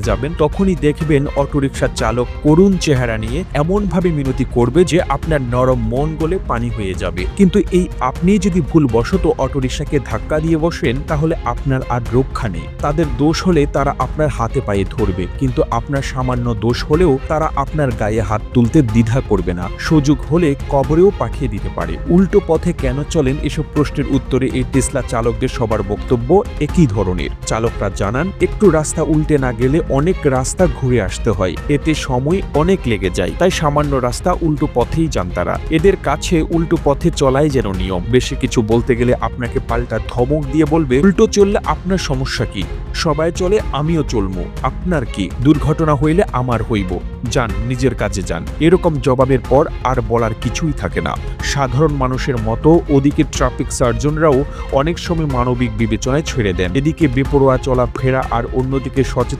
যাবেন, তখনই দেখবেন অটোরিকশার চালক করুণ চেহারা নিয়ে এমনভাবে মিনতি করবে যে আপনার নরম মন গলে পানি হয়ে যাবে। কিন্তু এই আপনি যদি ভুলবশত অটোরিকশাকে ধাক্কা দিয়ে বসেন, তাহলে আপনার আর রক্ষা নেই। তাদের দোষ হলে তারা আপনার হাতে পায়ে ধরবে, কিন্তু আপনার সামান্য দোষ হলেও তারা আপনার গায়ে হাত তুলতে দ্বিধা করবে না। সুযোগ হলে কবরেও পাঠিয়ে দিতে পারে। উল্টো পথে কেন চলেন এসব প্রশ্নের উত্তরে এই টেসলা চালকদের সবার বক্তব্য একই ধরনের। চালকরা জানান, একটু রাস্তা উল্টে না গেলে অনেক রাস্তা ঘুরে আসতে হয়। এতে সময় অনেক লেগে যায়। তাই সামান্য রাস্তা উল্টো পথেই যান তারা। এদের কাছে উল্টো পথে চলাই যেন নিয়ম। বেশি কিছু বলতে গেলে আপনাকে পাল্টা ধমক দিয়ে বলবে, উল্টো চললে আপনার সমস্যা কি? সবাই চলে, আমিও চলমু। আপনার কি? দুর্ঘটনা হইলে আমার হইব। যান, নিজের কাজে যান। এরকম জবাবের পর আর বলার কিছুই থাকে না। সাধারণ মানুষের মতো ওদিকে ট্রাফিক সার্জনরাও অনেক সময় মানবিক বিবেচনায় ছেড়ে দেন। এদিকে বেপরোয়া চলা ফেরা আর অন্যদিকে সচেতন